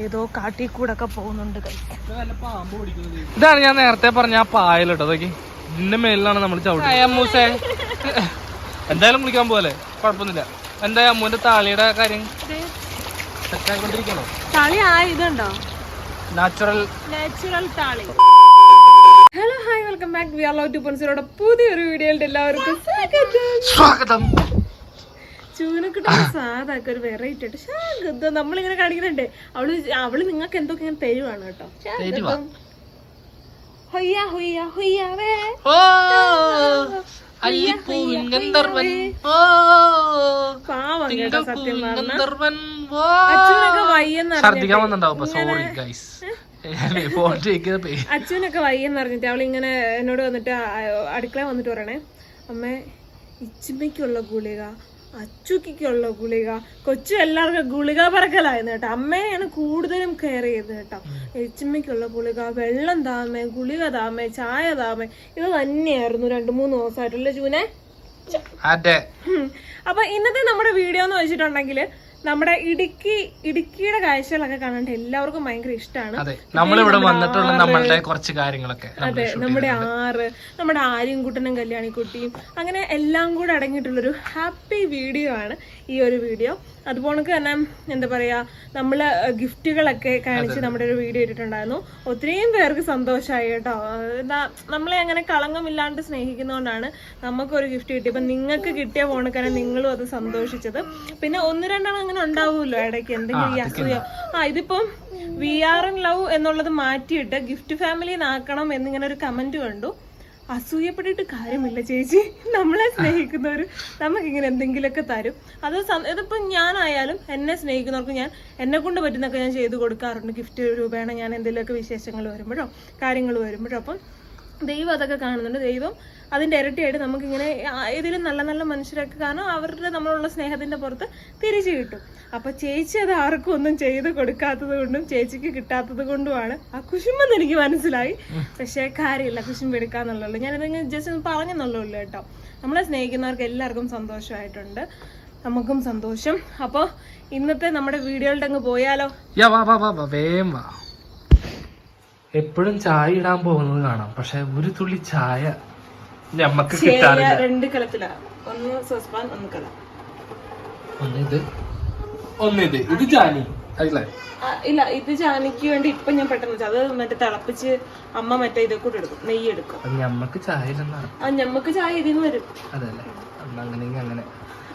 ഏതോ കാട്ടിൽ ഒക്കെ പോകുന്നുണ്ട് ഇതാണ് ഞാൻ നേരത്തെ പറഞ്ഞ ആ പായൽ കേട്ടോ അതൊക്കെ ഇതിന്റെ മേലിലാണ് നമ്മൾ ചവിട്ടി അമ്മൂസേ. എന്തായാലും കുളിക്കാൻ പോലെ കുഴപ്പമൊന്നുമില്ല. എന്താ അമ്മൂന്റെ താളിയുടെ കാര്യം? സെറ്റായിക്കൊണ്ടിരിക്കണോ താളി ആ ഇതുണ്ടോ? Natural natural thali. Hello hi welcome back we are love to പൊൻസിലൂടെ പുതിയൊരു വീഡിയോയിലുണ്ട് എല്ലാവർക്കും സ്വാഗതം. സ്വാഗതം. ചൂനക്കിട്ടുന്ന സാധാക്ക ഒരു വെറൈറ്റി ആയിട്ട്. നമ്മളിങ്ങനെ കാണിക്കുന്നുണ്ട് അവൾ അവൾ നിങ്ങൾക്ക് എന്തൊക്കെ ഇങ്ങനെ തരുവാണ് കേട്ടോ? ഹൊയ്യ ഹൊയ്യ ഹൊയ്യാവേ ഛർദിക്കാൻ വന്നിട്ടുണ്ടാവും സോറി ഗൈസ് അച്ഛനൊക്കെ വയ്യെന്ന് പറഞ്ഞിട്ട് അവളിങ്ങനെ എന്നോട് വന്നിട്ട് അടുക്കള വന്നിട്ട് പറയണേ അമ്മേ ഇച്ചിമ്മയ്ക്കുള്ള ഗുളിക അച്ചുക്കിക്കുള്ള ഗുളിക. കൊച്ചു എല്ലാവർക്കും ഗുളിക പറക്കലായിരുന്നു കേട്ടോ. അമ്മയാണ് കൂടുതലും കെയർ ചെയ്തത് കേട്ടോ. എച്ചമ്മയ്ക്കുള്ള ഗുളിക വെള്ളം താമേ ഗുളിക താമേ ചായ താമേ. ഇത് തന്നെയായിരുന്നു രണ്ടു മൂന്ന് ദിവസമായിട്ടുള്ള ഉം. അപ്പൊ ഇന്നത്തെ നമ്മുടെ വീഡിയോ എന്ന് വെച്ചിട്ടുണ്ടെങ്കിൽ നമ്മുടെ ഇടുക്കി ഇടുക്കിയുടെ കാഴ്ചകളൊക്കെ കാണാൻ എല്ലാവർക്കും ഭയങ്കര ഇഷ്ടമാണ്. നമ്മളിവിടെ വന്നിട്ടുള്ള നമ്മളുടെ കുറച്ച് കാര്യങ്ങളൊക്കെ അതെ നമ്മുടെ ആറ് നമ്മുടെ ആര്യൻകുട്ടനും കല്യാണിക്കുട്ടിയും അങ്ങനെ എല്ലാം കൂടെ അടങ്ങിയിട്ടുള്ളൊരു ഹാപ്പി വീഡിയോ ആണ്. ഈ ഒരു വീഡിയോ അതുപോലെ തന്നെ എന്താ പറയാ നമ്മൾ ഗിഫ്റ്റുകളൊക്കെ കാണിച്ച് നമ്മുടെ ഒരു വീഡിയോ ഇട്ടിട്ടുണ്ടായിരുന്നു. ഒത്തിരിയും പേർക്ക് സന്തോഷമായി കേട്ടോ. എന്താ നമ്മളെ അങ്ങനെ കളങ്കമില്ലാണ്ട് സ്നേഹിക്കുന്നതുകൊണ്ടാണ് നമുക്കൊരു ഗിഫ്റ്റ് കിട്ടി. കിട്ടിയപ്പോൾ നിങ്ങൾക്ക് കിട്ടിയ ഫോണിക്കാരെ നിങ്ങളും അത് സന്തോഷിച്ചത്. പിന്നെ ഒന്ന് രണ്ടെണ്ണം അങ്ങനെ ഉണ്ടാവുമല്ലോ ഇടയ്ക്ക്. എന്തെങ്കിലും ഈ അസൂയ. ആ ഇതിപ്പം വി ആർ ഇൻ ലവ് എന്നുള്ളത് മാറ്റിയിട്ട് ഗിഫ്റ്റ് ഫാമിലി നാക്കണം എന്നിങ്ങനെ ഒരു കമന്റ് കണ്ടു. അസൂയപ്പെട്ടിട്ട് കാര്യമില്ല ചേച്ചി. നമ്മളെ സ്നേഹിക്കുന്നവർ നമുക്ക് നമുക്കിങ്ങനെ എന്തെങ്കിലുമൊക്കെ തരും. അത് സം- ഇതിപ്പോ ഞാനായാലും എന്നെ സ്നേഹിക്കുന്നവർക്ക് ഞാൻ എന്നെ കൊണ്ട് പറ്റുന്നൊക്കെ ഞാൻ ചെയ്ത് കൊടുക്കാറുണ്ട്. ഗിഫ്റ്റ് രൂപേണ ഞാൻ എന്തെങ്കിലുമൊക്കെ വിശേഷങ്ങൾ വരുമ്പോഴോ കാര്യങ്ങൾ വരുമ്പോഴോ. അപ്പം ദൈവം അതൊക്കെ കാണുന്നുണ്ട്. ദൈവം അതിന്റെ ഇരട്ടിയായിട്ട് നമുക്കിങ്ങനെ ഇതിലും നല്ല നല്ല മനുഷ്യരൊക്കെ കാരണം അവരുടെ നമ്മളുള്ള സ്നേഹത്തിന്റെ പുറത്ത് തിരിച്ചു കിട്ടും. അപ്പോൾ ചേച്ചി അത് ആർക്കും ഒന്നും ചെയ്ത് കൊടുക്കാത്തത് കൊണ്ടും ചേച്ചിക്ക് കിട്ടാത്തത് കൊണ്ടുമാണ് ആ കുശുമ്പെന്ന് എനിക്ക് മനസ്സിലായി. പക്ഷേ കാര്യമില്ല കുശുമ്പ് എടുക്കാന്നുള്ളൂ ഞാനിതങ്ങ് ജസ്റ്റ് ഒന്ന് പറഞ്ഞെന്നുള്ളൂ കേട്ടോ. നമ്മളെ സ്നേഹിക്കുന്നവർക്ക് എല്ലാവർക്കും സന്തോഷമായിട്ടുണ്ട്. നമുക്കും സന്തോഷം. അപ്പോൾ ഇന്നത്തെ നമ്മുടെ വീഡിയോയുടെ അങ്ങ് പോയാലോ? വേം വാ. എപ്പോഴും ചായ ഇടാൻ പോകുന്നത് കാണാം. പക്ഷെ ഒരു തുള്ളി ചായ ഞമ്മക്ക് കിട്ടാറില്ല. രണ്ട് കലത്തിലാണ് ഒന്ന് സോസ്പാൻ ഒന്ന് കല. ഒന്നിത്. ഒന്നിത്. ഇത് ജാനി. അല്ലേ? ഇല്ല ഇത് ജാനിക്ക് വേണ്ടി ഇപ്പൊ ഞാൻ പെട്ടെന്ന് വെച്ചാൽ അത് മറ്റേ തിളപ്പിച്ച് അമ്മ മറ്റേ ഇതൊക്കെ കൂടെ എടുക്കും നെയ്യ് എടുക്കും. ഞമ്മക്ക് ചായ ആ ഞമ്മക്ക് ചായ ഇതിന്ന് വരും. അതല്ലേ. അങ്ങനെയെങ്കിൽ അങ്ങനെ.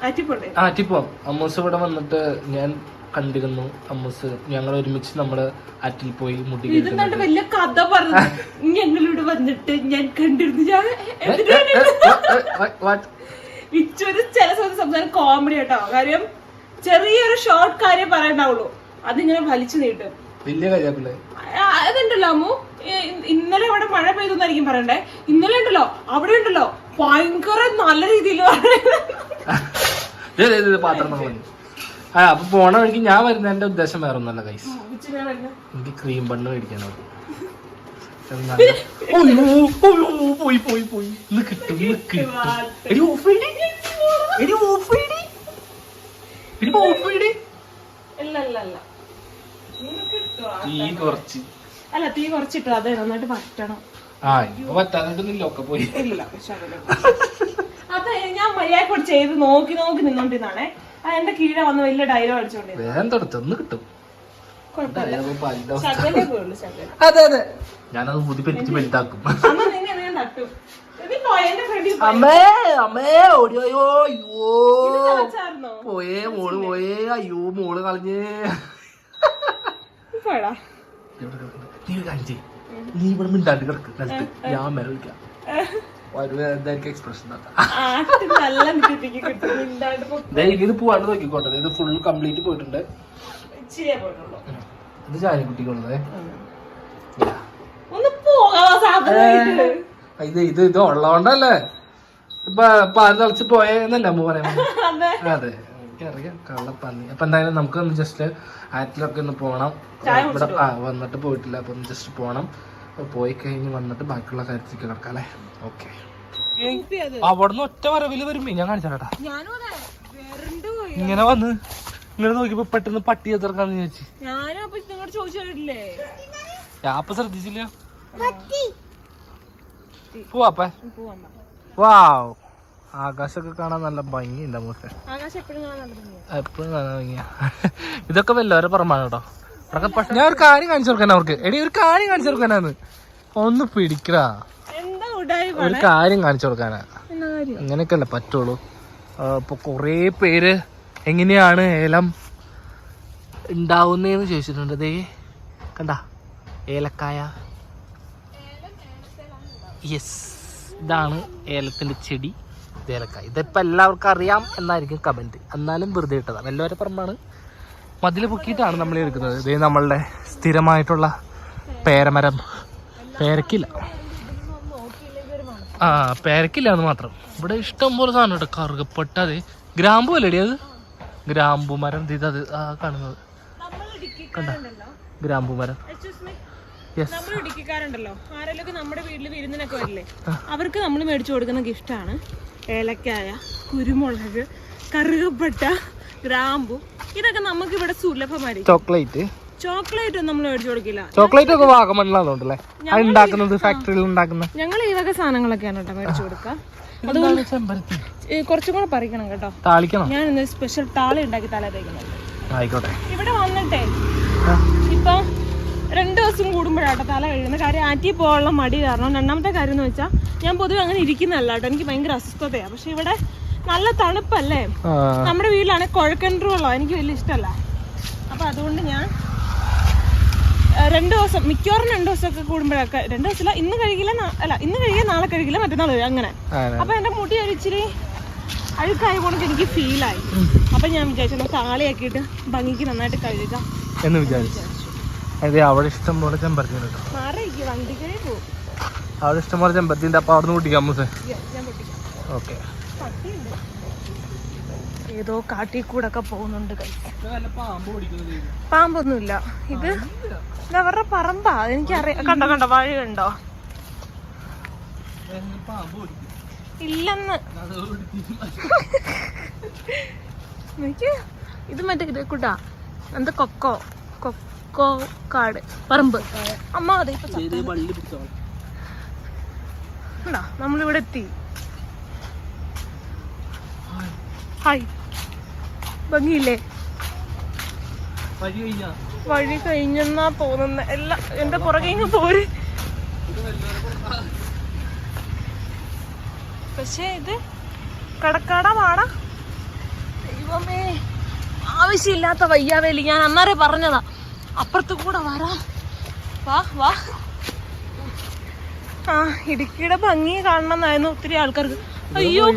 ആറ്റിപ്പോണ്ടേ? ആറ്റിപ്പോ. അമ്മൂസ് ഇവിടെ വന്നിട്ട് ഞാൻ കണ്ടിരുന്നു അമ്മൂസ്. ഞങ്ങൾ ഒരുമിച്ച് നമ്മൾ ആറ്റിൽ പോയി മുടി. ഇതെന്നാണ്ട് വലിയ കഥ പറഞ്ഞു. ഞങ്ങളിവിടെ വന്നിട്ട് ഞാൻ കണ്ടിരുന്നു. ഞാൻ? ഇച്ചൊരു ചില സമയത്ത് സംസാരം കോമഡി കേട്ടോ കാര്യം ചെറിയൊരു ഷോർട്ട് കാര്യം പറയണ്ടാവുള്ളൂ. അതിങ്ങനെ വലിച്ചു നീട്ടും. വലിയ കാര്യാപ്പില്ലേ ആ, അതുണ്ടല്ലോ അമ്മു. ഇന്നലെ അവിടെ മഴ പെയ്തെന്നായിരിക്കും പറയണ്ടേ? ഇന്നലെ ഉണ്ടല്ലോ അവിടെ ഉണ്ടല്ലോ. ഭയങ്കര നല്ല രീതിയിൽ പാത്രം മതി. ആ അപ്പൊ പോണ വഴിക്ക് ഞാൻ വരുന്നതിന്റെ ഉദ്ദേശം വേറെ ഒന്നല്ല കൈസ് എനിക്ക് ക്രീം ബണ്ണ് മേടിക്കണം പോയി പോയി പോയി. ഇന്ന് കിട്ടും ഇന്ന് കിട്ടും. എടി ഓഫ് ചെയ്യടി. എടി ഓഫ് ചെയ്യടി. എടി ഓഫ് ചെയ്യടി. ഇല്ല ഇല്ല ഇല്ല. നിനക്ക് ഇട്ടോ? തീ കുറച്ച്. അല്ല തീ കുറച്ചിട്ട് അതെ നന്നായിട്ട് പറ്റണം ആ ഇപ്പൊ ഒക്കെ പോയി. ഇല്ല. ഞാൻ മര്യാദ ചെയ്ത് നോക്കി നോക്കി നിന്നോണ്ടിരുന്നാണേ. ആ എന്റെ കീഴെ വന്ന് വലിയ ഡയലോഗ് അടിച്ചോണ്ടിരുന്നു. വേഗം തൊടുത്ത് ഒന്ന് കിട്ടും. അതെ അതെ. ഞാനത് പുതി വലുതാക്കും. അമ്മ അമ്മേ ഓടിയോ അയ്യോ പോയേ മോൾ പോയേ. അയ്യോ മോൾ കളഞ്ഞേ. നീ കാണിച്ചേ നീ ഇവിടെ മിണ്ടാണ്ട് കിടക്ക്. നിലത്ത് ഞാൻ മേലെ വിളിക്കാം. ഇത് പോവാണ്ട് നോക്കിക്കോട്ടെ. ഇത് ഫുൾ കംപ്ലീറ്റ് പോയിട്ടുണ്ട്. ഇത് സാധനം ഇത് ഇത് ഇത് ഉള്ളതുകൊണ്ടല്ലേ? ഇപ്പൊ പാൽ തിളച്ച് പോയെന്നല്ലേ അമ്മ പറയാൻ അതെ. അതെ. എനിക്കറിയാം. കള്ളപ്പന്നി അപ്പൊ എന്തായാലും നമുക്ക് ഒന്ന് ജസ്റ്റ് ആറ്റിലൊക്കെ ഒന്ന് പോണം ഇവിടെ ആ വന്നിട്ട് പോയിട്ടില്ല. അപ്പൊ ഒന്ന് ജസ്റ്റ് പോണം. പോയി കഴിഞ്ഞ് വന്നിട്ട് ബാക്കിയുള്ള കാര്യത്തിലേക്ക് കിടക്കാം അല്ലേ? ഓക്കെ അവിടുന്ന് ഒറ്റ വരവിൽ വരുമ്പോ ഞാൻ കാണിച്ചാട്ടാ ഇങ്ങനെ വന്ന് ഇങ്ങനെ നോക്കിയപ്പോ പെട്ടെന്ന് പട്ടി എതിർക്കാന്ന് ചോദിച്ചു ഞാപ്പ ഞാൻ അപ്പൊ ശ്രദ്ധിച്ചില്ല? പോവാപ്പ വാവ്. ആകാശമൊക്കെ കാണാൻ നല്ല ഭംഗിയുണ്ട് ആകാശം എപ്പോഴും കാണാൻ ഭംഗിയാ. ഇതൊക്കെ വല്ലവരെ പറമ്പാണ് കേട്ടോ. ഞാൻ ഒരു കാര്യം കാണിച്ചു കൊടുക്കാൻ അവർക്ക്. എടി ഒരു കാര്യം കാണിച്ചു കൊടുക്കാനാന്ന് ഒന്ന് പിടിക്കടാ. ഒരു കാര്യം കാണിച്ചു കൊടുക്കാനാ അങ്ങനെയൊക്കെ അല്ലേ പറ്റുള്ളൂ. ഇപ്പൊ കൊറേ പേര് എങ്ങനെയാണ് ഏലം ഉണ്ടാവുന്നതെന്ന് ചോദിച്ചിട്ടുണ്ട്. ദേ കണ്ട? ഏലക്കായ. യെസ് ഇതാണ് ഏലത്തിന്റെ ചെടി. ഇത് ഏലക്കായ. ഇതിപ്പോ എല്ലാവർക്കും അറിയാം എന്നായിരിക്കും കമന്റ് എന്നാലും വെറുതെ ഇട്ടതാണ് എല്ലാവരും പറമ്പാണ് മതിൽ പൊക്കിയിട്ടാണ് നമ്മൾ എടുക്കുന്നത്. ഇത് നമ്മളുടെ സ്ഥിരമായിട്ടുള്ള പേരമരം. പേരക്കില്ല. ആ പേരക്കില്ല എന്ന് മാത്രം. ഇവിടെ ഇഷ്ടം പോലെ സാധനം കേട്ടോ. കറുകപ്പെട്ട അത് ഗ്രാമ്പു അല്ലേടി അത്? ഗ്രാമ്പു മരം ഇത് അത് ആ കാണുന്നത്. ഇടുക്കിക്കാരുണ്ടല്ലോ. ഗ്രാമ്പു മരം. നമ്മൾ ഇടുക്കിക്കാരുണ്ടല്ലോ. ആരെങ്കിലും നമ്മുടെ വീട്ടിൽ വിരുന്നിനൊക്കെ വരില്ലേ? അവർക്ക് നമ്മൾ മേടിച്ചു കൊടുക്കുന്ന ഗിഫ്റ്റാണ് ഏലക്കായ കുരുമുളക് കറുകപ്പട്ട ഗ്രാമ്പു ഇതൊക്കെ നമുക്ക് ഇവിടെ സുലഭമായി ചോക്ലേറ്റ്. ചോക്ലേറ്റ് ഒന്നും നമ്മൾ മേടിച്ചു കൊടുക്കില്ല. ചോക്ലേറ്റ് ഒക്കെ വാഗമണ്ണിലാണല്ലേ ഉണ്ടാക്കുന്നത് ഫാക്ടറിയിൽ ഉണ്ടാക്കുന്ന. ഞങ്ങൾ ഈ വക സാധനങ്ങളൊക്കെയാണ് കേട്ടോ മേടിച്ചു കൊടുക്കുക. ചെമ്പരത്തി? കുറച്ചും കൂടെ പറിക്കണം കേട്ടോ. താളിക്കണം? ഞാൻ ഇന്ന് സ്പെഷ്യൽ താളി ഉണ്ടാക്കി തല തേക്കുന്നുണ്ട് ആയിക്കോട്ടെ. ഇവിടെ വന്നിട്ടേ ഇപ്പൊ രണ്ട് ദിവസം കൂടുമ്പോഴാട്ടോ തല കഴിയുന്ന കാര്യം ആറ്റി പോകാനുള്ള മടി കാരണം രണ്ടാമത്തെ കാര്യം എന്ന് വെച്ചാൽ ഞാൻ പൊതുവെ അങ്ങനെ ഇരിക്കുന്നതല്ല കേട്ടോ. എനിക്ക് ഭയങ്കര അസ്വസ്ഥതയാണ് പക്ഷെ ഇവിടെ നല്ല തണുപ്പല്ലേ? നമ്മുടെ വീട്ടിലാണെങ്കിൽ കുഴക്കൻട്രു വെള്ളം എനിക്ക് വലിയ ഇഷ്ടമല്ല. അപ്പൊ അതുകൊണ്ട് ഞാൻ രണ്ടു ദിവസം മിക്കവാറും രണ്ട് ദിവസമൊക്കെ കൂടുമ്പോഴൊക്കെ രണ്ട് ദിവസമില്ല ഇന്ന് കഴിക്കില്ല നാ- അല്ല ഇന്ന് കഴിക്കില്ല നാളെ കഴിക്കില്ല മറ്റന്നാൾ വരും അങ്ങനെ. അപ്പൊ എന്റെ മുടി ഒരു ഇച്ചിരി അഴുക്കായ കൊണ്ട് എനിക്ക് ഫീലായി അപ്പൊ ഞാൻ വിചാരിച്ചു നമുക്ക് താളിയാക്കിയിട്ട് ഭംഗിക്ക് നന്നായിട്ട് കഴുകാം എന്ന് വിചാരിച്ചു. അതെ അവിടെ ഇഷ്ടം പോലെ ചെമ്പരത്തി കേട്ടോ. അവിടെ ഇഷ്ടം പോലെ ചെമ്പരത്തി ഉണ്ട് അപ്പൊ അവിടെ നിന്ന് കുട്ടിക്കാം മൂസേ ഓക്കെ. പട്ടിയുണ്ട് ഏതോ കാട്ടിൽ കൂടെ ഒക്കെ പോകുന്നുണ്ട് കൈ. പാമ്പൊന്നുമില്ല. ഇത് ഇത് അവരുടെ പറമ്പാ. എനിക്ക് അറിയാം കണ്ടോ കണ്ടോ വഴി കണ്ടോ? ഇല്ലെന്ന്. എനിക്ക് ഇത് മറ്റേ ഇത് കൂട്ടാ. എന്താ കൊക്കോ? കൊക്കോ കാട്. പറമ്പ്. അമ്മ അതെ നമ്മളിവിടെ എത്തി. ഹായ്. ഭംഗിയില്ലേ? വഴി കഴിഞ്ഞെന്നാ തോന്നുന്ന. എല്ലാം എന്റെ പുറകെ ഇങ്ങ് പോര്. പക്ഷേ ഇത് കടക്കടമാണ് ദൈവമേ ആവശ്യമില്ലാത്ത വയ്യാവേലി. ഞാൻ അന്നേരെ പറഞ്ഞതാ. അപ്പുറത്ത് കൂടെ വരാം. വാ വാ. ആ ഇടുക്കിയുടെ ഭംഗി കാണണമെന്നായിരുന്നു ഒത്തിരി ആൾക്കാർക്ക്. അയ്യോ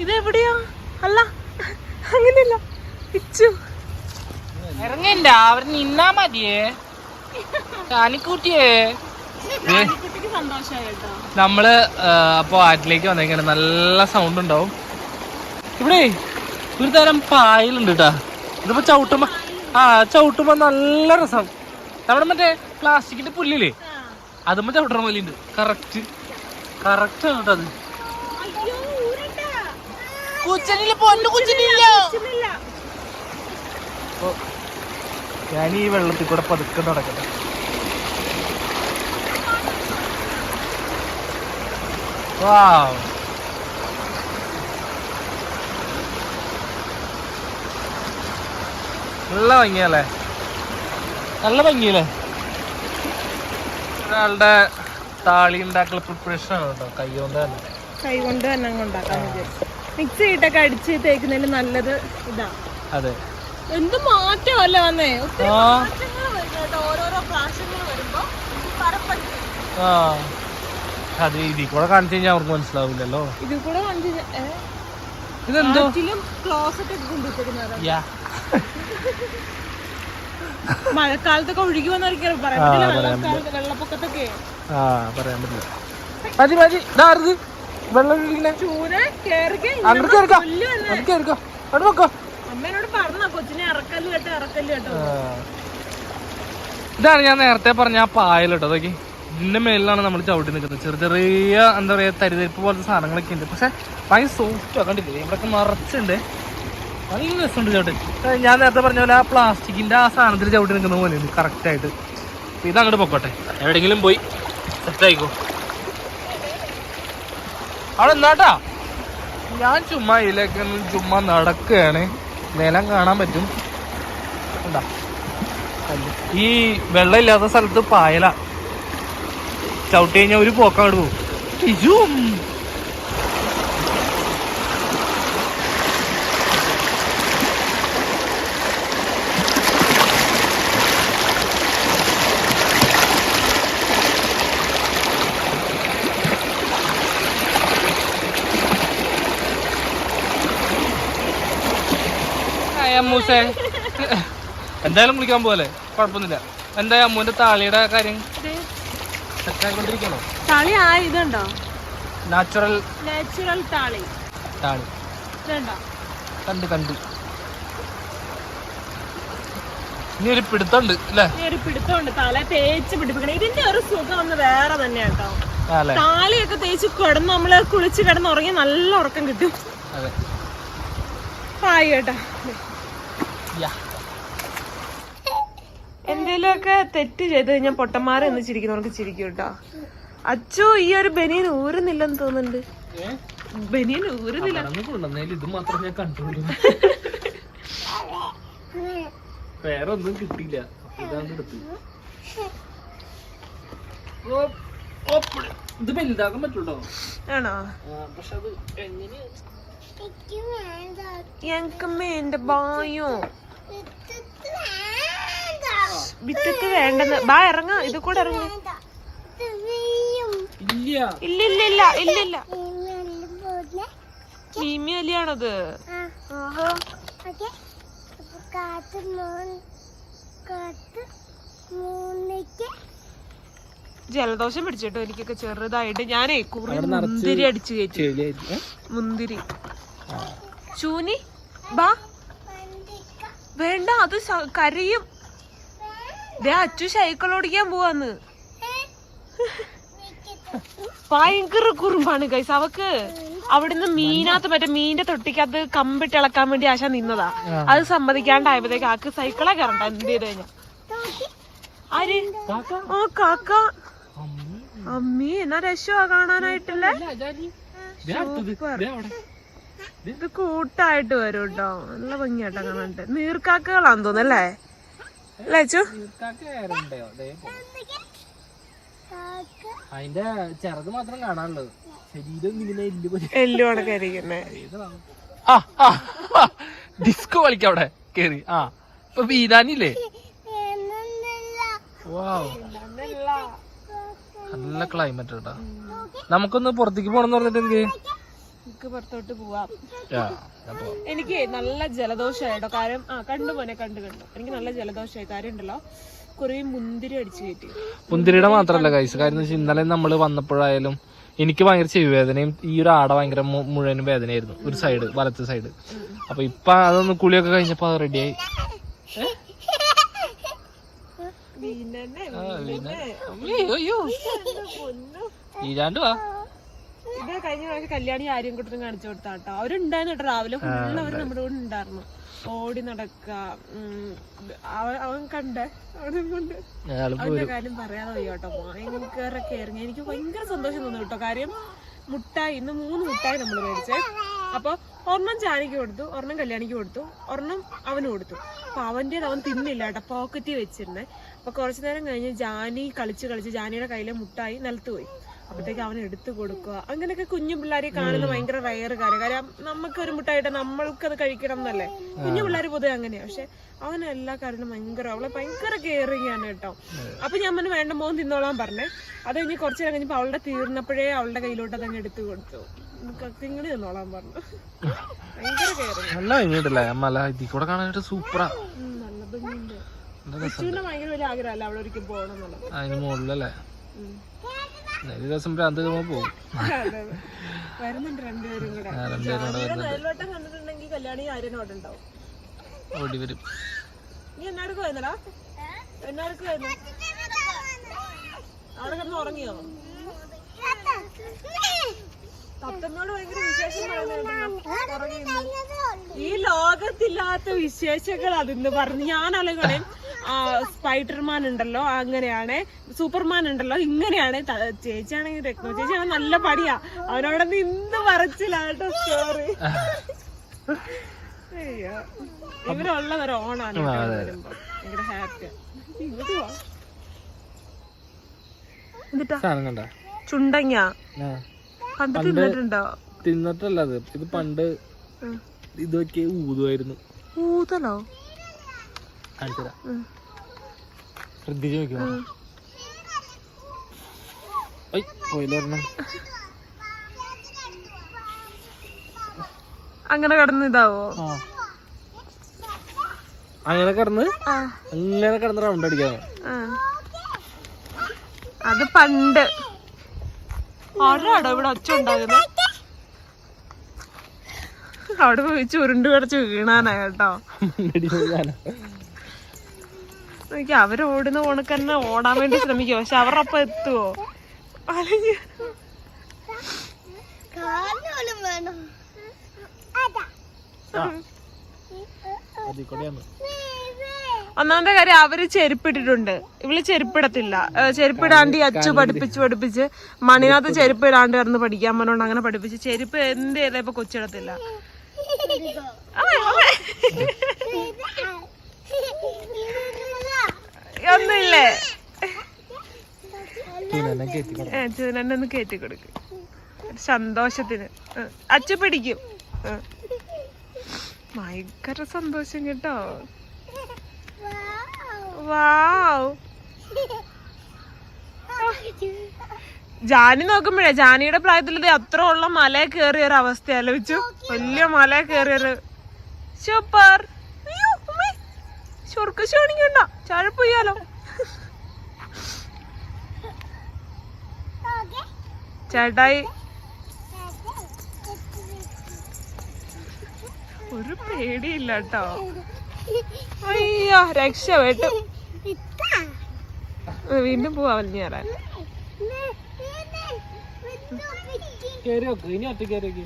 ഇതെവിടെയാ? അല്ല അങ്ങനെയല്ല. പിച്ചു ഇറങ്ങണ്ട അവർ നിന്നാ മതിയേ. കാനിക്കൂട്ടിയേ നമ്മൾ അപ്പോ ആറ്റിലേക്ക് വന്നേക്കാണ്. നല്ല സൗണ്ട് ഉണ്ടാവും. ഇവിടെ ഒരു തരം പായലുണ്ട് കേട്ടാ ഇതിപ്പോ ചവിട്ടുമ്പോ ആ ചവിട്ടുമ്പോ നല്ല രസം. നമ്മുടെ മറ്റേ പ്ലാസ്റ്റിക്കിന്റെ പുല്ലില്ലേ? അതുമ്പോ ചവിട്ടണ പോലെ ഉണ്ട് കറക്റ്റ് കറക്റ്റ് ആണ് കേട്ടോ അത്. കുച്ചനില്ല പൊന്നു കുച്ചനില്ല പറ്റുന്നില്ല. ഞാൻ ഈ വെള്ളത്തിൽ കൂടെ പതുക്കെ നടക്കട്ടെ. നല്ല ഭംഗിയല്ലേ? നല്ല ഭംഗിയല്ലേ? ഒരാളുടെ താളി ഉണ്ടാക്കൽ പ്രിപ്പറേഷൻ ആണ് കേട്ടോ. കൈ കൊണ്ട് തന്നെ. കൈ കൊണ്ട് തന്നെ അങ്ങ് ഉണ്ടാക്കാൻ വിചാരിച്ചു. മിക്സ് ചെയ്തിട്ടൊക്കെ അടിച്ച് തേക്കുന്നതിന് നല്ലത് ഇതാ. അതെ. എന്ത് മാറ്റമല്ലേ വന്നേ? ഒത്തിരി മാറ്റങ്ങൾ വരും കേട്ടോ. ഓരോരോ പ്രാവശ്യങ്ങൾ വരുമ്പോ ഈ പരപ്പട്ടി ആ. അത് ഇതിൽ കൂടെ കാണിച്ചു കഴിഞ്ഞാൽ അവർക്ക് മനസ്സിലാവില്ലല്ലോ. കൂടെ ഇതെന്തോ? ക്ലോസറ്റ് മഴക്കാലത്തൊക്കെ ഒഴുകി വന്നായിരിക്കും പറയാൻ പറ്റില്ല. വെള്ളപ്പൊക്കത്തൊക്കെ. ആ പറയാൻ പറ്റില്ല. മതി മതി. ഇതാരത് വെള്ളം അങ്ങോട്ട് കയറിക്കോ കയറിക്കോ അവിടെ ഇതാണ് ഞാൻ നേരത്തെ പറഞ്ഞ ആ പായൽ കേട്ടോ അതൊക്കെ ഇതിന്റെ മേലിലാണ് നമ്മൾ ചവിട്ടി നിൽക്കുന്നത്. ചെറിയ ചെറിയ എന്താ പറയാ തരിതരിപ്പ് പോലത്തെ സാധനങ്ങളൊക്കെ ഉണ്ട്. പക്ഷെ ഭയങ്കര സോഫ്റ്റ് കണ്ടില്ലേ? ഇവിടെയൊക്കെ നിറച്ചുണ്ട്. നല്ല രസമുണ്ട് ചവിട്ടി ഞാൻ നേരത്തെ പറഞ്ഞ പോലെ ആ പ്ലാസ്റ്റിക്കിന്റെ ആ സാധനത്തിൽ ചവിട്ടി നിൽക്കുന്ന പോലെയുണ്ട് ഉണ്ട് കറക്റ്റ് ആയിട്ട്. ഇത് അങ്ങോട്ട് പൊക്കോട്ടെ. എവിടെയെങ്കിലും പോയി. സെറ്റ് ആയിക്കോ. അവിടെ എന്നാട്ടാ ഞാൻ ചുമ്മാ ഇതിലേക്ക് ചുമ്മാ നടക്കുകയാണ്. നിലം കാണാൻ പറ്റും. കണ്ടാ? ഈ വെള്ളമില്ലാത്ത സ്ഥലത്ത് പായല. ചവിട്ടി കഴിഞ്ഞാൽ ഒരു പോക്കാട് പോകും ഇജും. ഹായ് അമ്മൂസേ എന്തായാലും വിളിക്കാൻ പോലെ കുഴപ്പമൊന്നുമില്ല. എന്താ അമ്മൂന്റെ താളിയുടെ കാര്യം സെറ്റായിക്കൊണ്ടിരിക്കണോ താളി ആ ഇതുണ്ടോ? നാച്ചുറൽ നാച്ചുറൽ താളി. താളി. കണ്ട് കണ്ട്. ഇനി ഒരു പിടുത്തമുണ്ട് അല്ലേ? ഒരു പിടുത്തമുണ്ട്. തല തേച്ച് പിടിപ്പിക്കണം. ഇതിന്റെ ഒരു സുഖം ഒന്ന് വേറെ തന്നെ കേട്ടോ. താളിയൊക്കെ തേച്ച് കിടന്ന് നമ്മൾ കുളിച്ച് കിടന്ന് ഉറങ്ങി നല്ല ഉറക്കം കിട്ടും. അതെ. ഹായ് കേട്ടാ. യാ. എന്തേലുമൊക്കെ തെറ്റ് ചെയ്ത് കഴിഞ്ഞാൽ പൊട്ടന്മാരെ എന്ന് ചിരിക്കുന്നവർക്ക് ചിരിക്കും കേട്ടോ. അച്ചു ഈ ഒരു ബനിയൻ ഊരുന്നില്ലെന്ന് തോന്നുന്നുണ്ട്? ബനിയൻ ഊരുന്നില്ല. ഇത് മാത്രം ഞാൻ കണ്ടുപോലും വേറെ ഒന്നും കിട്ടിയില്ല ഇതാണ് എടുത്ത്. ഇത് വലുതാക്കാൻ പറ്റുള്ളൂ? ആണോ? പക്ഷെ അത് എങ്ങനെയാ? ഞങ്ങക്കമ്മ എന്റെ ബായോ. വിത്തക്ക് വേണ്ടെന്ന്. ബാ ഇറങ്ങ. ഇത് കൂടെ ഇറങ്ങ. ഇല്ല. ഇല്ല ഇല്ല ഇല്ല ഇല്ല മീമി അലിയാണത്. ആഹാ ജലദോഷം പിടിച്ചിട്ടോ എനിക്കൊക്കെ ചെറുതായിട്ട്. ഞാനേ കുറി മുന്തിരി അടിച്ചു കയറ്റി? മുന്തിരി. ചൂനി ബാ. വേണ്ട അത് കരയും. ദേ അച്ചു സൈക്കിൾ ഓടിക്കാൻ പോവാന്ന്. ഭയങ്കര കുറുമ്പാണ് ഗൈസ് അവക്ക് അവിടുന്ന് മീനകത്ത് മറ്റേ മീന്റെ തൊട്ടിക്കകത്ത് കമ്പിട്ട് ഇളക്കാൻ വേണ്ടി ആശാ നിന്നതാ. അത് സമ്മതിക്കാണ്ടായപ്പോഴത്തേക്ക് ആക്ക് സൈക്കിളെ കയറണ്ട എന്ത് ചെയ്ത് കഴിഞ്ഞാ. ആര്? ഓ കാക്ക. അമ്മേ. എന്നാ രസോ കാണാനായിട്ടല്ലേ. ഇത് കൂട്ടായിട്ട് വരും കേട്ടോ നല്ല ഭംഗിയായിട്ടാ കാണാനായിട്ട്. നീർക്കാക്കകളാന്ന് തോന്നല്ലേ അല്ലേ. അതിന്റെ ചെറുത് മാത്രം കാണാനുള്ളത്. ശരീരം ഇങ്ങനെ എല്ല് പോലെ. എല്ലു ആ ആ ഡിസ്കോ കളിക്കാം അവിടെ കേറി. ആ. ഇപ്പൊ വീരാനില്ലേ? വാവ്. നല്ല ക്ലൈമറ്റ് കേട്ടാ നമുക്കൊന്ന് പുറത്തേക്ക് പോണെന്ന് പറഞ്ഞിട്ട് എന്ത്? നമുക്ക് പുറത്തോട്ട് പോവാം. എനിക്ക് നല്ല ജലദോഷമായിട്ടോ കാര്യം ആ കണ്ടു മോനെ കണ്ടു കണ്ടു. എനിക്ക് നല്ല ജലദോഷമായി കാര്യം ഉണ്ടല്ലോ കുറെ മുന്തിരി അടിച്ചു കയറ്റി. മുന്തിരിയുടെ മാത്രല്ല കൈസ് കാര്യം ഇന്നലെ നമ്മൾ വന്നപ്പോഴായാലും എനിക്ക് ഭയങ്കര ചെവി വേദനയും ഈ ഒരു ആട ഭയങ്കര മുഴുവനും വേദനയായിരുന്നു. ഒരു സൈഡ് വലത്തെ സൈഡ് അപ്പൊ ഇപ്പൊ അതൊന്ന് കുളിയൊക്കെ കഴിഞ്ഞപ്പോ അത് റെഡിയായി ഈ രണ്ടു വാ. ഇത് കഴിഞ്ഞ പ്രാവശ്യം കല്യാണി ആര്യം കുട്ടനും കാണിച്ചു കൊടുത്താ കേട്ടോ അവരുണ്ടായിരുന്നു കേട്ടോ രാവിലെ. ഫുള്ള് അവർ നമ്മുടെ കൂടെ ഉണ്ടായിരുന്നു. ഓടി നടക്ക അവൻ കണ്ടേ? അവനെ കൊണ്ട്. അവന്റെ കാര്യം പറയാതെ വയ്യ കേട്ടോ ഭയങ്കര കയറിങ്ങി എനിക്ക് ഭയങ്കര സന്തോഷം തോന്നു കേട്ടോ കാര്യം മുട്ടായി ഇന്ന് മൂന്ന് മുട്ടായി നമ്മൾ മേടിച്ചേ. അപ്പൊ ഒരെണ്ണം ചാനിക്ക് കൊടുത്തു ഒരെണ്ണം കല്യാണിക്ക് കൊടുത്തു ഒരെണ്ണം അവന് കൊടുത്തു. അപ്പൊ അവന്റെ അവൻ തിന്നില്ല കേട്ടോ പോക്കറ്റിൽ വെച്ചിരുന്നേ. അപ്പൊ കുറച്ചു നേരം കഴിഞ്ഞ് ജാനി കളിച്ച് കളിച്ച് ജാനിയുടെ കയ്യിലെ മുട്ടായി നിലത്ത് പോയി. അപ്പത്തേക്ക് അവൻ എടുത്തു കൊടുക്കുക. അങ്ങനെയൊക്കെ കുഞ്ഞു പിള്ളേരെ കാണുന്ന ഭയങ്കര റയർ കാര്യം. കാര്യം നമുക്ക് ഒരു മുട്ടായിട്ട് നമ്മൾക്കത് കഴിക്കണം എന്നല്ലേ? കുഞ്ഞു പിള്ളേർ പൊതുവെ അങ്ങനെയാ. പക്ഷെ അവന് എല്ലാ കാര്യത്തിലും ഭയങ്കര അവളെ ഭയങ്കര കെയറിങ് ആണ് കേട്ടോ. അപ്പൊ ഞാൻ പിന്നെ വേണ്ട മോൻ തിന്നോളാൻ പറഞ്ഞേ. അത് കഴിഞ്ഞ് കുറച്ചു നേരം കഴിഞ്ഞപ്പോ അവളുടെ തീർന്നപ്പോഴേ അവളുടെ കയ്യിലോട്ട് അതങ്ങ് എടുത്തു കൊടുത്തു. തിന്നോളാൻ പറഞ്ഞു. ഭയങ്കര കെയറിങ് നല്ല കഴിഞ്ഞിട്ടില്ലേ മല ഇതിൽ കൂടെ കാണാനായിട്ട് സൂപ്പറാ. നല്ല ഭംഗിയുണ്ട്. ഭയങ്കര വലിയ ആഗ്രഹമല്ല അവിടെ ഒരിക്കലും പോകണം എന്നുള്ളത്? അതിന് മുകളിലല്ലേ? ഉം. ഒരു ദിവസം ഭ്രാന്ത് കഴിയുമ്പോ പോകും രണ്ടുപേരും കൂടെ. കണ്ടിട്ടുണ്ടെങ്കിൽ കല്യാണി ആര്യനോട് ഉണ്ടാവും. ഓടി വരും. നീ എന്നാടക്ക് വരുന്നടാ? എന്നാടക്ക് വരുന്നു? അവിടെ കിടന്ന് ഉറങ്ങിയോ? തത്തമ്മയോട് ഭയങ്കര വിശേഷം പറയുന്നുണ്ടല്ലോ പുറകിൽ ഈ ലോകത്തില്ലാത്ത വിശേഷങ്ങൾ അതിന്ന് പറഞ്ഞു. ഞാൻ അലകളെ സ്പൈഡർമാൻ ഉണ്ടല്ലോ അങ്ങനെയാണ്. സൂപ്പർമാൻ ഉണ്ടല്ലോ ഇങ്ങനെയാണ്. ചേച്ചിയാണെങ്കിൽ രത്ന ചേച്ചിയാണെങ്കിൽ നല്ല പടിയാ അവനോട് ഇന്ന് പറച്ചിലാട്ടോ സോറി അയ്യോ. ഇവരുള്ളവർ ഓണാണ് ഭയങ്കര ഇങ്ങോട്ട് എന്നിട്ടാ ചുണ്ടങ്ങ. തിന്നിട്ടുണ്ടോ? തിന്നിട്ടല്ല അത്. ഇത് പണ്ട് ഇതൊക്കെ ഊതുമായിരുന്നു. ഊതലോ? കാണിച്ചതാ ഉം. ശ്രദ്ധിച്ച് നോക്കിയോ പോയില്ലൊരെണ്ണം അങ്ങനെ കിടന്ന് ഇതാവോ? അങ്ങനെ കിടന്ന് അങ്ങനെ കിടന്ന് റൗണ്ട് അടിക്കാ. അത് പണ്ട്. ആരാടോ ഇവിടെ ഒച്ച ഉണ്ടാകുന്നത് അവിടെ പോയി ചുരുണ്ട് കിടച്ച് വീണാനാ കേട്ടോ. എനിക്ക് അവർ ഓടുന്ന ഓണക്ക് തന്നെ ഓടാൻ വേണ്ടി ശ്രമിക്കും പക്ഷെ അവരുടെ ഒപ്പം എത്തുവോ? അല്ലെങ്കിൽ ഒന്നാമത്തെ കാര്യം അവർ ചെരുപ്പിട്ടിട്ടുണ്ട്. ഇവൾ ചെരുപ്പിടത്തില്ല. ചെരുപ്പിടാണ്ട് ഈ അച്ചു പഠിപ്പിച്ച് പഠിപ്പിച്ച് മണിനകത്ത് ചെരുപ്പ് ഇടാണ്ട് കിടന്ന് പഠിക്കാൻ പറഞ്ഞോണ്ട് അങ്ങനെ പഠിപ്പിച്ച് ചെരുപ്പ് എന്ത് ചെയ്താ ഇപ്പൊ കൊച്ചിടത്തില്ല. ഒന്നില്ലേ പിന്നെ കയറ്റി ഒന്ന് കൊടുക്ക്. സന്തോഷത്തിന്. അച്ചു പിടിക്കും. ഭയങ്കര സന്തോഷം കേട്ടോ. വാവ് ജാനി നോക്കുമ്പോഴേ ജാനിയുടെ പ്രായത്തിൽ ഇത് അത്ര ഉള്ള മല കയറിയ ഒരു അവസ്ഥ ആലോചിച്ചു വലിയ മല കയറിയൊരു സൂപ്പർ. ചുർക്ക് ചോണിക്കണ്ട ചഴപ്പൊയ്യാലോ ചേട്ടായി. ഒരു പേടിയില്ല കേട്ടോ. അയ്യോ രക്ഷപ്പെട്ടു. വീണ്ടും പോവാ വലിഞ്ഞു കയറാൻ. കയറി വെക്ക് ഇനി ഒറ്റ കയറി വെക്ക്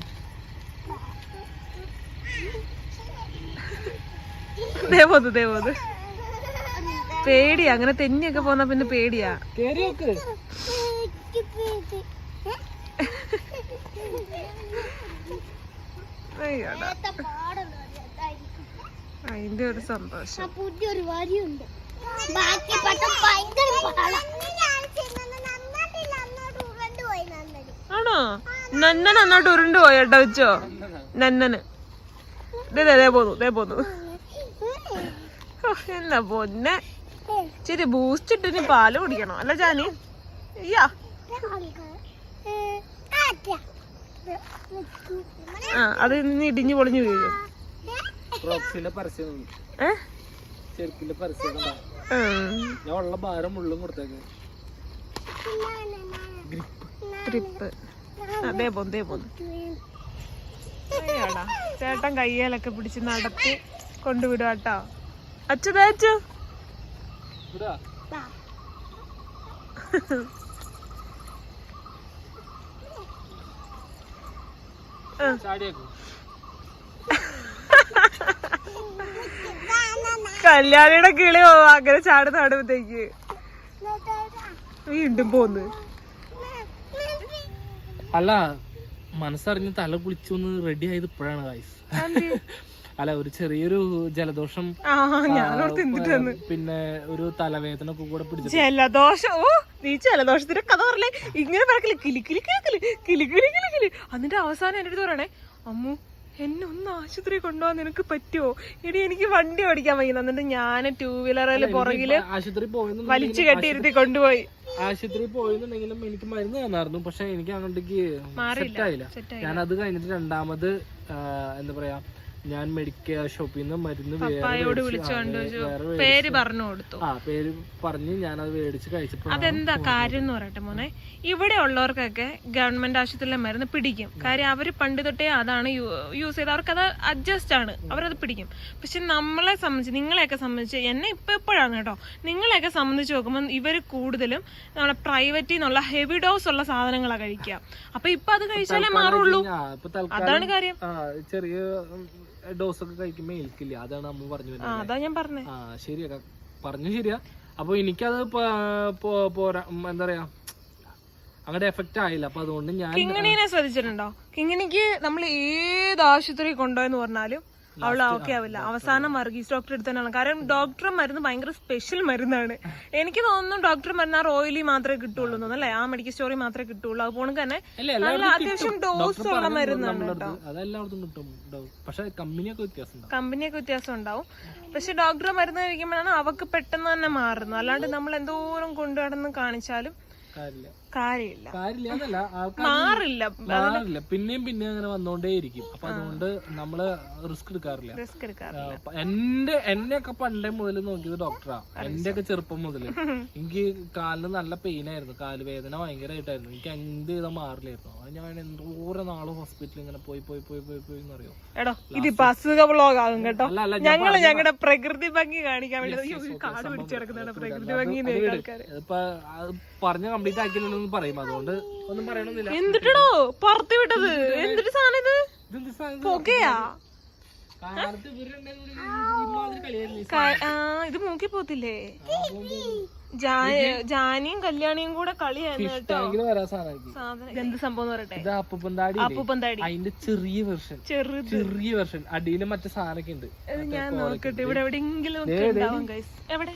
ദേ പോന്നു ദേ പോന്നു പേടിയാ അങ്ങനെ തെന്നിയൊക്കെ പോന്ന പിന്നെ പേടിയാ. അയ്യോടാ. അതിന്റെ ഒരു സന്തോഷം. പുതിയൊരു വരിയുണ്ട്. ബാക്കി പട്ടം ഭയങ്കര പാടാ. ആണോ? നന്നൻ അങ്ങോട്ട് ഉരുണ്ട് കേട്ടോ വെച്ചോ നന്നന്. ഇതേ പോന്നു ഇതേ പോന്നു. എന്നാ പൊന്നെ. ഇച്ചിരി ബൂസ്റ്റ് ഇട്ട് ഇനി പാൽ കുടിക്കണം. അല്ല ജാനി അയ്യാ ആ അത് ഇനി ഇടിഞ്ഞു പൊളിഞ്ഞു വീഴും. ക്രോക്സിന്റെ പരസ്യം നോക്കി. ഏ? ചെരുപ്പിന്റെ പരസ്യം കണ്ടാ? ഉം. ഞാൻ ഉള്ള ഭാരം മുള്ളും കൊടുത്തേക്ക്. ട്രിപ്പ് അതേ പോന്നു ദേ പോന്നു. അയ്യോടാ. ചേട്ടൻ കയ്യേലൊക്കെ പിടിച്ച് നടത്തി കൊണ്ടുവിടുക കേട്ടോ അച്ചു തേച്ചു ചാടിയേക്കും. കല്യാണിയുടെ കിളി പോവാ അങ്ങനെ ചാട് നടുമ്പത്തേക്ക് വീണ്ടും പോന്ന്. അല്ല മനസ്സറിഞ്ഞ് തല കുളിച്ചൊന്ന് റെഡി ആയത് ഇപ്പോഴാണ് ഗൈസ് അല്ല ഒരു ചെറിയൊരു ജലദോഷം പിന്നെ ഒരു തലവേദന ഒക്കെ കൂടെ പിടിച്ചു ജലദോഷം? ഓ നീ ജലദോഷത്തിന്റെ കഥ പറഞ്ഞേ. ഇങ്ങനെ പറക്കില്ല കിലി കിലി കിലി കിലി കിലി കിലി കിലി അതിന്റെ അവസാനം എന്റെ അടുത്ത് പറയണേ അമ്മു എന്നെ ഒന്ന് ആശുപത്രി കൊണ്ടുപോകാൻ നിനക്ക് പറ്റുമോ ഇനി എനിക്ക് വണ്ടി ഓടിക്കാൻ വയ്യ. എന്നിട്ട് ഞാൻ ടൂ വീലറിൽ പുറകിൽ ആശുപത്രി പോയി വലിച്ചു കെട്ടിയിരുത്തി കൊണ്ടുപോയി. ആശുപത്രി പോയെന്നുണ്ടെങ്കിലും എനിക്ക് മരുന്ന് തന്നായിരുന്നു. പക്ഷെ എനിക്ക് അങ്ങോട്ടേക്ക് മാറിയില്ല. സെറ്റ് ആയില്ല. ഞാൻ അത് കഴിഞ്ഞിട്ട് രണ്ടാമത് എന്താ പറയാ ഞാൻ മെഡിക്കൽ ഷോപ്പിൽ നിന്ന് മരുന്ന് പപ്പായോട് പേര് പറഞ്ഞു കൊടുത്തു. ആ പേര് പറഞ്ഞ് അത് മേടിച്ച് കഴിച്ചപ്പോൾ അതെന്താ കാര്യം എന്ന് പറയട്ടെ മോനെ? ഇവിടെ ഉള്ളവർക്കൊക്കെ ഗവൺമെന്റ് ആശുപത്രിയിലെ മരുന്ന് പിടിക്കും. കാര്യം അവർ പണ്ട് തൊട്ടേ അതാണ് യൂസ് ചെയ്ത് അവർക്ക് അത് അഡ്ജസ്റ്റ് ആണ് അവരത് പിടിക്കും. പക്ഷെ നമ്മളെ സംബന്ധിച്ച് നിങ്ങളെയൊക്കെ സംബന്ധിച്ച് എന്നെ ഇപ്പൊ എപ്പോഴാണ് കേട്ടോ? നിങ്ങളെയൊക്കെ സംബന്ധിച്ച് നോക്കുമ്പോൾ ഇവർ കൂടുതലും നമ്മളെ പ്രൈവറ്റിൽ നിന്നുള്ള ഹെവി ഡോസ് ഉള്ള സാധനങ്ങളാണ് കഴിക്കുക. അപ്പൊ ഇപ്പൊ അത് കഴിച്ചാലേ മാറുള്ളൂ. അതാണ് കാര്യം. ചെറിയ ഡോസ് ഒക്കെ കഴിക്കുമ്പോ ഏൽക്കില്ല? അതാണ് അമ്മ പറഞ്ഞു അതാ ഞാൻ പറഞ്ഞേ. ആ ശരിയാ. പറഞ്ഞു ശരിയാ. അപ്പൊ എനിക്കത് പോരാ. എന്താ പറയാ? അങ്ങടെ എഫക്റ്റ് ആയില്ല. അപ്പൊ അതുകൊണ്ട് ഞാൻ കിങ്ങിണിനെ ശ്രദ്ധിച്ചിട്ടുണ്ടോ? കിങ്ങിണിക്ക് നമ്മൾ ഏത് ആശുപത്രി കൊണ്ടുപോയെന്ന് പറഞ്ഞാലും അവൾ ഓക്കെ ആവില്ല. അവസാനം വർഗീസ് ഡോക്ടർ എടുത്തതാണ്. കാരണം ഡോക്ടർ മരുന്ന് ഭയങ്കര സ്പെഷ്യൽ മരുന്നാണ്. എനിക്ക് തോന്നുന്നു ഡോക്ടർ മരുന്ന് ആ റോയിലി മാത്രമേ കിട്ടുള്ളൂ എന്ന് അല്ലേ? ആ മെഡിക്കൽ സ്റ്റോറി മാത്രമേ കിട്ടുള്ളൂ. അതുപോലെ തന്നെ അല്ല, നല്ല അത്യാവശ്യം ഡോസ് ഉള്ള മരുന്നാണ് അടുത്ത്. കമ്പനിയൊക്കെ വ്യത്യാസം ഉണ്ടാവും. പക്ഷെ ഡോക്ടർ മരുന്ന് കഴിക്കുമ്പോഴാണ് അവക്ക് പെട്ടെന്ന് തന്നെ മാറുന്നത്. അല്ലാണ്ട് നമ്മൾ എന്തോരം കൊണ്ടു നടന്ന് കാണിച്ചാലും കാര്യമില്ല. കാര്യമില്ല. കാര്യമില്ല മാറില്ല. മാറില്ല. പിന്നെയും പിന്നെയും അങ്ങനെ വന്നോണ്ടേയിരിക്കും. അപ്പൊ അതുകൊണ്ട് നമ്മൾ റിസ്ക് എടുക്കാറില്ല. റിസ്ക് എന്നെ ഒക്കെ എന്റെ എന്നെയൊക്കെ പണ്ടേ മുതൽ നോക്കിയത് ഡോക്ടറാ. എന്റെ ഒക്കെ ചെറുപ്പം മുതൽ എനിക്ക് കാലിന് നല്ല പെയിൻ ആയിരുന്നു കാൽ വേദന ഭയങ്കരമായിട്ടായിരുന്നു എനിക്ക് എന്ത് ചെയ്താൽ മാറില്ലായിരുന്നു. അത് ഞാൻ എന്തോരം നാൾ ഹോസ്പിറ്റലിൽ ഇങ്ങനെ പോയി പോയി പോയി പോയി പോയി എന്നറിയോ? എടോ ഇതിപ്പോ അസുഖ ബ്ലോഗാകും കേട്ടോ. ഞങ്ങൾ ഞങ്ങളുടെ പ്രകൃതി ഭംഗി കാണിക്കാൻ വേണ്ടി പറഞ്ഞ കാട് പ്രകൃതി ഭംഗി ഇപ്പൊ പറഞ്ഞ് കംപ്ലീറ്റ് ആക്കിയില്ലെന്ന് പറയും. അതുകൊണ്ട് ഒന്നും പറയണമെന്നില്ല എന്നിട്ടോ പറത്തി വിട്ടത്. എന്തിട്ട്? സാധനം ഇത്? ഇതെന്ത് ആ ഇത് മൂക്കി പോത്തില്ലേ? ജാനിയും കല്യാണിയും കൂടെ കളിയായിരുന്നു കേട്ടോ. എന്ത് സംഭവം പറയട്ടെ? അപ്പൂപ്പന്താടി അപ്പൂപ്പന്താടി. അതിന്റെ ചെറിയ വെർഷൻ ചെറുത്. ചെറിയ വെർഷൻ അടിയിൽ മറ്റേ സാധനമൊക്കെ ഉണ്ട്. ഞാൻ നോക്കട്ടെ. ഇവിടെ എവിടെയെങ്കിലും ഒക്കെ ഉണ്ടാവും guys. എവിടെ?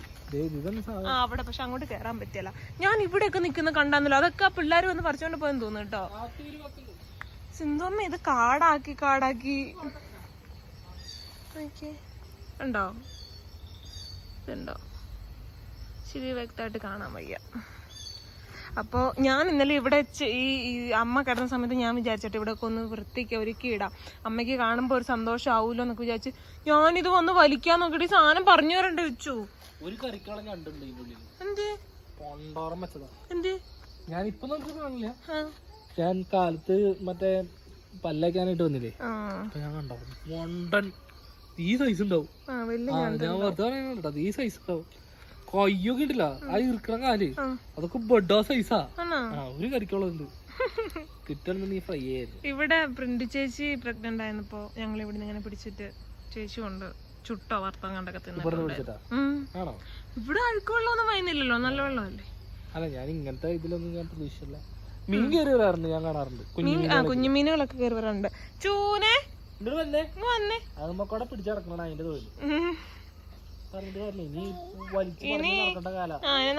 അവിടെ. പക്ഷെ അങ്ങോട്ട് കേറാൻ പറ്റിയല്ല. ഞാൻ ഇവിടെയൊക്കെ നിക്കുന്ന കണ്ടാന്നല്ലോ. അതൊക്കെ ആ പിള്ളേർ വന്ന് പറിച്ചോണ്ട് പോയെന്ന് തോന്നുന്നു കേട്ടോ. സിന്ധുമ്മ ഇത് കാടാക്കി കാടാക്കി. നോക്കിയേ. ഉണ്ടോ? ഇതുണ്ടോ? ശരി വ്യക്തമായിട്ട് കാണാൻ വയ്യ. അപ്പോൾ ഞാൻ ഇന്നലെ ഇവിടെ ഈ ഈ അമ്മ കിടന്ന സമയത്ത് ഞാൻ വിചാരിച്ചിട്ട് ഇവിടെ ഒന്ന് വൃത്തിക്ക് ഒരുക്കി ഇടാം. അമ്മയ്ക്ക് കാണുമ്പോൾ ഒരു സന്തോഷം ആവൂലോ എന്നൊക്കെ വിചാരിച്ച് ഞാനിത് വന്ന് വലിക്കാൻ നോക്കിയിട്ട് ഈ സാധനം പറഞ്ഞു തരണ്ട വെച്ചു. ഒരു കറിക്കളം കണ്ടുണ്ട് ഈ ഉള്ളിൽ എന്തേ? എന്തേ? ഞാൻ ഇപ്പൊ കാണില്ല. ഞാൻ കാലത്ത് മറ്റേ പല്ലയ്ക്കാനായിട്ട് വന്നില്ലേ? ഞാൻ കണ്ടോ? വണ്ടൻ ഈ സൈസ് ഉണ്ടാവും. ഞാൻ വെറുതെ പറയുന്നുണ്ടോ ഈ സൈസ് ഉണ്ടാവും. കൊയ്യൊക്കെ ഇട്ടില്ല ആ. ഇറുക്കണ കാൽ. അതൊക്കെ ബെഡോ സൈസാ ഒരു കറിക്കളം ഉണ്ട്. കിട്ടണമെന്ന് നീ ഫ്രൈ ആയിരുന്നു. ഇവിടെ പ്രിന്റ് ചേച്ചി പ്രഗ്നന്റ് ആയിരുന്നപ്പോ ഞങ്ങൾ ഇവിടെ ഇങ്ങനെ പിടിച്ചിട്ട് ചേച്ചി കൊണ്ട് ചുട്ടോ വർത്തം കണ്ടൊക്കെ ഇവിടെ അഴുക്ക് വെള്ളമൊന്നും വൈകുന്നില്ലല്ലോ നല്ല വെള്ളമല്ലേ? അല്ല ഞാൻ ഇങ്ങനത്തെ ഇതിലൊന്നും ഞാൻ പ്രതീക്ഷിച്ചില്ല. മീൻ കയറി വരാറുണ്ട് ഞാൻ കാണാറുണ്ട്. കുഞ്ഞു മീൻ ആ കുഞ്ഞു മീനുകളൊക്കെ കയറി വരാറുണ്ട്. ചൂനെ! ഇങ്ങോട്ട് വന്നേ. ഇങ്ങ് വന്നേ. അത് നമുക്കവിടെ പിടിച്ചടക്കണം അതിന്റെ തൊഴിൽ ഇനി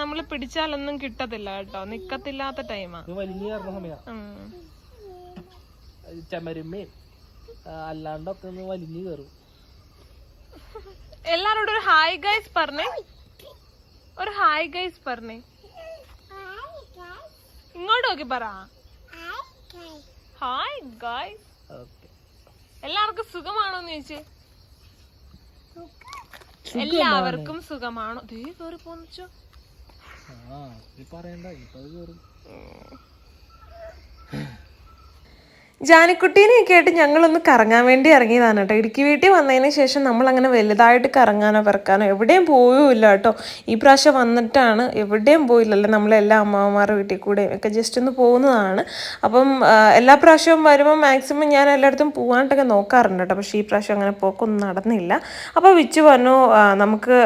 നമ്മൾ പിടിച്ചാലൊന്നും കിട്ടത്തില്ല കേട്ടോ. നിക്കത്തില്ലാത്ത ടൈമാ ഇത് വലിഞ്ഞു കയറുന്ന സമയം. ചമരുമേം അല്ലാണ്ടൊക്കെ ഒന്ന് വലിഞ്ഞു കയറും എല്ലാരോടും ഒരു ഹായ് ഗൈസ് പറഞ്ഞേ. ഒരു ഹായ് ഗൈസ് പറഞ്ഞേ. ഇങ്ങോട്ട് നോക്കി പറ ഹായ് ഗൈസ് ഓക്കെ എല്ലാവർക്കും സുഖമാണോ എന്ന് ചോദിച്ചേ എല്ലാവർക്കും സുഖമാണോ? ദേ ആ ഇത് പറയണ്ട ഇപ്പൊ കയറും ജാനിക്കുട്ടീനെയൊക്കെ ആയിട്ട് ഞങ്ങളൊന്ന് കറങ്ങാൻ വേണ്ടി ഇറങ്ങിയതാണ് കേട്ടോ. ഇടുക്കി വീട്ടിൽ വന്നതിന് ശേഷം നമ്മൾ അങ്ങനെ വലുതായിട്ട് കറങ്ങാനോ പിറക്കാനോ എവിടെയും പോയുമില്ല കേട്ടോ. ഈ പ്രാവശ്യം വന്നിട്ടാണ് എവിടെയും പോയില്ലല്ലോ നമ്മളെല്ലാ അമ്മാവന്മാരുടെ വീട്ടിൽ കൂടെ ഒക്കെ ജസ്റ്റ് ഒന്ന് പോകുന്നതാണ്. അപ്പം എല്ലാ പ്രാവശ്യവും വരുമ്പോൾ മാക്സിമം ഞാൻ എല്ലായിടത്തും പോകാനായിട്ടൊക്കെ നോക്കാറുണ്ട് കേട്ടോ. പക്ഷേ ഈ പ്രാവശ്യം അങ്ങനെ പോക്കൊന്നും നടന്നില്ല. അപ്പോൾ വിച്ചു പറഞ്ഞു നമുക്ക്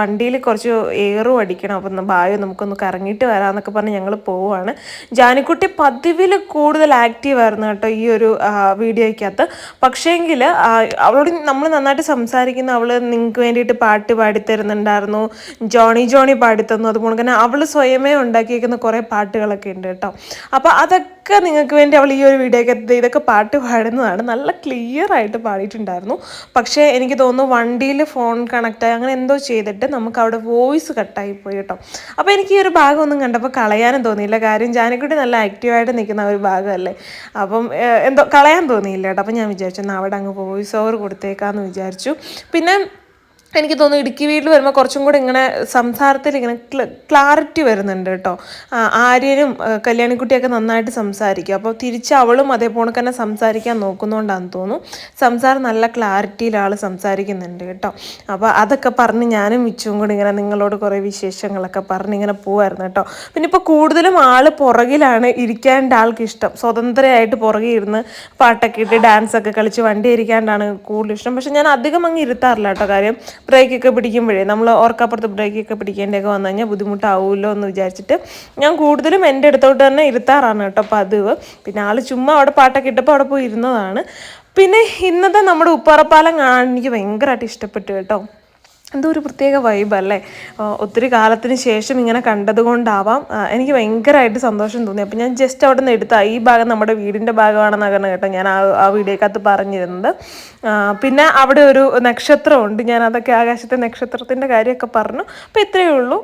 വണ്ടിയിൽ കുറച്ച് എയറും അടിക്കണം. അപ്പം ബായോ നമുക്കൊന്ന് കറങ്ങിയിട്ട് വരാമെന്നൊക്കെ പറഞ്ഞ് ഞങ്ങൾ പോവുകയാണ് ജാനിക്കുട്ടി പതിവിൽ കൂടുതൽ ആക്റ്റീവ് ആയിരുന്നു കേട്ടോ. ഈ ഒരു വീഡിയോയ്ക്കകത്ത്. പക്ഷേങ്കിൽ അവളോട് നമ്മൾ നന്നായിട്ട് സംസാരിക്കുന്ന അവൾ നിങ്ങൾക്ക് വേണ്ടിയിട്ട് പാട്ട് പാടിത്തരുന്നുണ്ടായിരുന്നു. Johnny Johnny പാടിത്തന്നു. അതുപോലെ തന്നെ അവൾ സ്വയമേ ഉണ്ടാക്കിയിരിക്കുന്ന കുറേ പാട്ടുകളൊക്കെ ഉണ്ട് കേട്ടോ. അപ്പോൾ അതൊക്കെ നിങ്ങൾക്ക് വേണ്ടി അവൾ ഈ ഒരു വീഡിയോയ്ക്കകത്ത് ഇതൊക്കെ പാട്ട് പാടുന്നതാണ്. നല്ല ക്ലിയർ ആയിട്ട് പാടിയിട്ടുണ്ടായിരുന്നു. പക്ഷേ എനിക്ക് തോന്നുന്നു വണ്ടിയിൽ ഫോൺ കണക്റ്റ് ആയി അങ്ങനെ എന്തോ ചെയ്തിട്ട് നമുക്ക് അവിടെ വോയിസ് കട്ടായി പോയി കേട്ടോ. അപ്പോൾ എനിക്ക് ഈ ഒരു ഭാഗം ഒന്നും കണ്ടപ്പോൾ കളയാനും തോന്നിയില്ല. കാര്യം ജാനക്കുട്ടി നല്ല ആക്റ്റീവായിട്ട് നിൽക്കുന്ന ഒരു ഭാഗമല്ലേ? അപ്പം എന്തോ കളയാൻ തോന്നിയില്ല കേട്ടോ. അപ്പം ഞാൻ വിചാരിച്ചു എന്നാൽ അവിടെ അങ്ങ് വോയിസ് ഓവർ കൊടുത്തേക്കാന്ന് വിചാരിച്ചു. പിന്നെ എനിക്ക് തോന്നുന്നു ഇടുക്കി വീട്ടിൽ വരുമ്പോൾ കുറച്ചും കൂടി ഇങ്ങനെ സംസാരത്തിൽ ഇങ്ങനെ ക്ലാരിറ്റി വരുന്നുണ്ട് കേട്ടോ. ആര്യനും കല്യാണിക്കുട്ടിയൊക്കെ നന്നായിട്ട് സംസാരിക്കും. അപ്പോൾ തിരിച്ച് അവളും അതേപോലെ തന്നെ സംസാരിക്കാൻ നോക്കുന്നതുകൊണ്ടാന്ന് തോന്നുന്നു. സംസാരം നല്ല ക്ലാരിറ്റിയിൽ ആൾ സംസാരിക്കുന്നുണ്ട് കേട്ടോ. അപ്പോൾ അതൊക്കെ പറഞ്ഞ് ഞാനും മിച്ചും കൂടി ഇങ്ങനെ നിങ്ങളോട് കുറേ വിശേഷങ്ങളൊക്കെ പറഞ്ഞ് ഇങ്ങനെ പോവായിരുന്നു കേട്ടോ. പിന്നെ ഇപ്പോൾ കൂടുതലും ആൾ പുറകിലാണ് ഇരിക്കാണ്ട് ആൾക്ക് ഇഷ്ടം. സ്വതന്ത്രമായിട്ട് പുറകെ ഇരുന്ന് പാട്ടൊക്കെ ഇട്ട് ഡാൻസൊക്കെ കളിച്ച് വണ്ടി ഇരിക്കാണ്ടാണ് കൂടുതൽ ഇഷ്ടം. പക്ഷെ ഞാൻ അധികം അങ്ങ് ഇരുത്താറില്ല കേട്ടോ കാര്യം ബ്രേക്കൊക്കെ പിടിക്കുമ്പോഴേ നമ്മൾ ഓർക്കപ്പുറത്ത് ബ്രേക്കൊക്കെ പിടിക്കേണ്ടതൊക്കെ വന്നു കഴിഞ്ഞാൽ ബുദ്ധിമുട്ടാവുമല്ലോ എന്ന് വിചാരിച്ചിട്ട് ഞാൻ കൂടുതലും എന്റെ അടുത്തോട്ട് തന്നെ ഇരുത്താറാണ് കേട്ടോ പതിവ്. പിന്നെ ആൾ ചുമ്മാ അവിടെ പാട്ടൊക്കെ ഇട്ടപ്പോൾ അവിടെ പോയി ഇരുന്നതാണ്. പിന്നെ ഇന്നത്തെ നമ്മുടെ ഉപ്പാറപ്പാലം കാണാൻ എനിക്ക് ഭയങ്കരമായിട്ട് ഇഷ്ടപ്പെട്ടു കേട്ടോ. എന്തോ ഒരു പ്രത്യേക വൈബ് അല്ലേ? ഒത്തിരി കാലത്തിന് ശേഷം ഇങ്ങനെ കണ്ടതുകൊണ്ടാവാം. എനിക്ക് ഭയങ്കരമായിട്ട് സന്തോഷം തോന്നി. അപ്പം ഞാൻ ജസ്റ്റ് അവിടെ നിന്ന് എടുത്ത ഈ ഭാഗം നമ്മുടെ വീടിന്റെ ഭാഗമാണെന്നാണ് കേട്ടോ ഞാൻ ആ ആ വീഡിയോക്കകത്ത് പറഞ്ഞിരുന്നത്. പിന്നെ അവിടെ ഒരു നക്ഷത്രമുണ്ട്. ഞാൻ അതൊക്കെ ആകാശത്തെ നക്ഷത്രത്തിന്റെ കാര്യമൊക്കെ പറഞ്ഞു. അപ്പോൾ ഇത്രയേ ഉള്ളൂ.